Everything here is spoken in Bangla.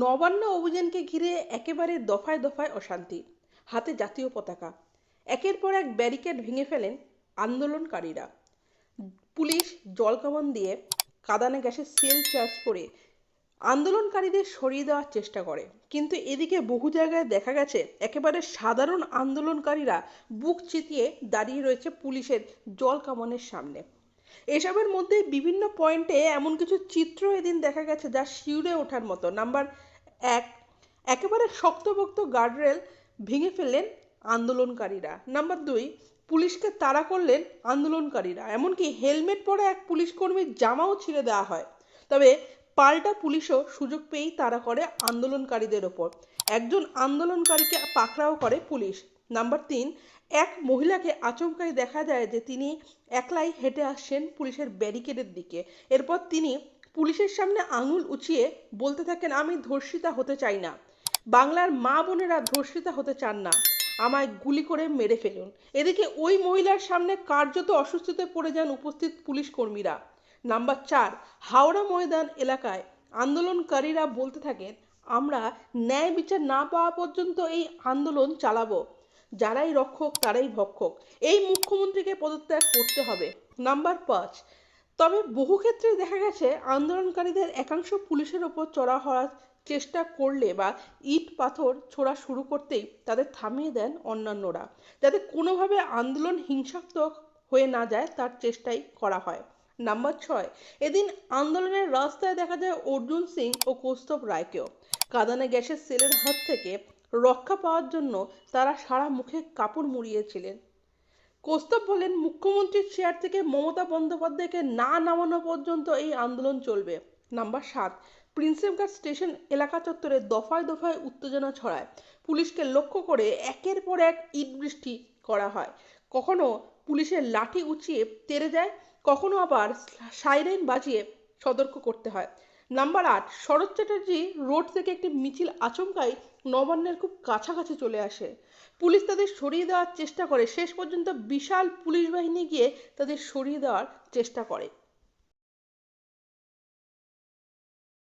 নবান্ন অভিযানকে ঘিরে একেবারে দফায় দফায় অশান্তি, হাতে জাতীয় পতাকা। একের পর এক ব্যারিকেড ভেঙে ফেলেন আন্দোলনকারীরা। পুলিশ জলকামান দিয়ে কাদানে গ্যাসের সেল চার্জ করে আন্দোলনকারীদের সরিয়ে দেওয়ার চেষ্টা করে। কিন্তু এদিকে বহু জায়গায় দেখা গেছে, একেবারে সাধারণ আন্দোলনকারীরা বুক চিতিয়ে দাঁড়িয়ে রয়েছে পুলিশের জল কামানের সামনে। এসবের মধ্যে বিভিন্ন পয়েন্টে এমন কিছু চিত্র এদিন দেখা গেছে যা শিউরে ওঠার মতো। নাম্বার এক, একেবারে শক্তপোক্ত গার্ডরেল ভেঙে ফেললেন আন্দোলনকারীরা। নাম্বার দুই, পুলিশকে তাড়া করলেন আন্দোলনকারীরা। এমনকি হেলমেট পরা এক পুলিশ কর্মীর জামাও ছিঁড়ে দেওয়া হয়। তবে পাল্টা পুলিশও সুযোগ পেয়েই তাড়া করে আন্দোলনকারীদের ওপর। একজন আন্দোলনকারীকে পাকড়াও করে পুলিশ। নাম্বার তিন, এক মহিলাকে আচমকাই দেখা যায় যে তিনি একলাই হেঁটে আসছেন পুলিশের ব্যারিকেডের দিকে। এরপর তিনি পুলিশের সামনে আঙুল উঁচিয়ে বলতে থাকেন, আমি ধর্ষিতা হতে চাই না। বাংলার মা বোনেরা ধর্ষিতা হতে চান না। আমায় গুলি করে মেরে ফেলুন। এদিকে ওই মহিলার সামনে কার্যত অসুস্থতে পড়ে যান উপস্থিত পুলিশ কর্মীরা। নাম্বার চার, হাওড়া ময়দান এলাকায় আন্দোলনকারীরা বলতে থাকেন, আমরা ন্যায় বিচার না পাওয়া পর্যন্ত এই আন্দোলন চালাবো। যারাই রক্ষক, তারাই ভক্ষক। এই মুখ্যমন্ত্রীকে পদত্যাগ করতে হবে। নাম্বার পাঁচ। তবে বহু ক্ষেত্রে দেখা গেছে, আন্দোলনকারীদের একাংশ পুলিশের ওপর চড়া হওয়ার চেষ্টা করলে বা ইট পাথর ছোড়া শুরু করতেই তাদের থামিয়ে দেন অন্যান্যরা। যাতে কোনোভাবে আন্দোলন হিংসাত্মক হয়ে না যায়, তার চেষ্টাই করা হয়। নাম্বার ছয়। এদিন আন্দোলনের রাস্তায় দেখা যায় অর্জুন সিং ও কৌস্তব রায়কেও। কাদানে গ্যাসের সেলের হাত থেকে রক্ষা পাওয়ার জন্য তারা সারা মুখে কাপড় মুড়িয়েছিলেন। কৌস্তব বলেন, মুখ্যমন্ত্রীর চেয়ার থেকে মমতা বন্দ্যোপাধ্যায়কে না নামানো পর্যন্ত এই আন্দোলন চলবে। নাম্বার সাত প্রিন্সেপঘাট স্টেশন এলাকা চত্বরে দফায় দফায় উত্তেজনা ছড়ায়। পুলিশকে লক্ষ্য করে একের পর এক ইট বৃষ্টি করা হয়। কখনো পুলিশের লাঠি উঁচিয়ে তেড়ে যায়, কখনো আবার সাইরেন বাজিয়ে সতর্ক করতে হয়। নাম্বার আট, শরৎ চ্যাটার্জি রোড থেকে একটি মিছিল আচমকাই নবান্নের খুব কাছাকাছি চলে আসে। পুলিশ তাদের সরিয়ে দেওয়ার চেষ্টা করে। শেষ পর্যন্ত বিশাল পুলিশ বাহিনী গিয়ে তাদের সরিয়ে দেওয়ার চেষ্টা করে।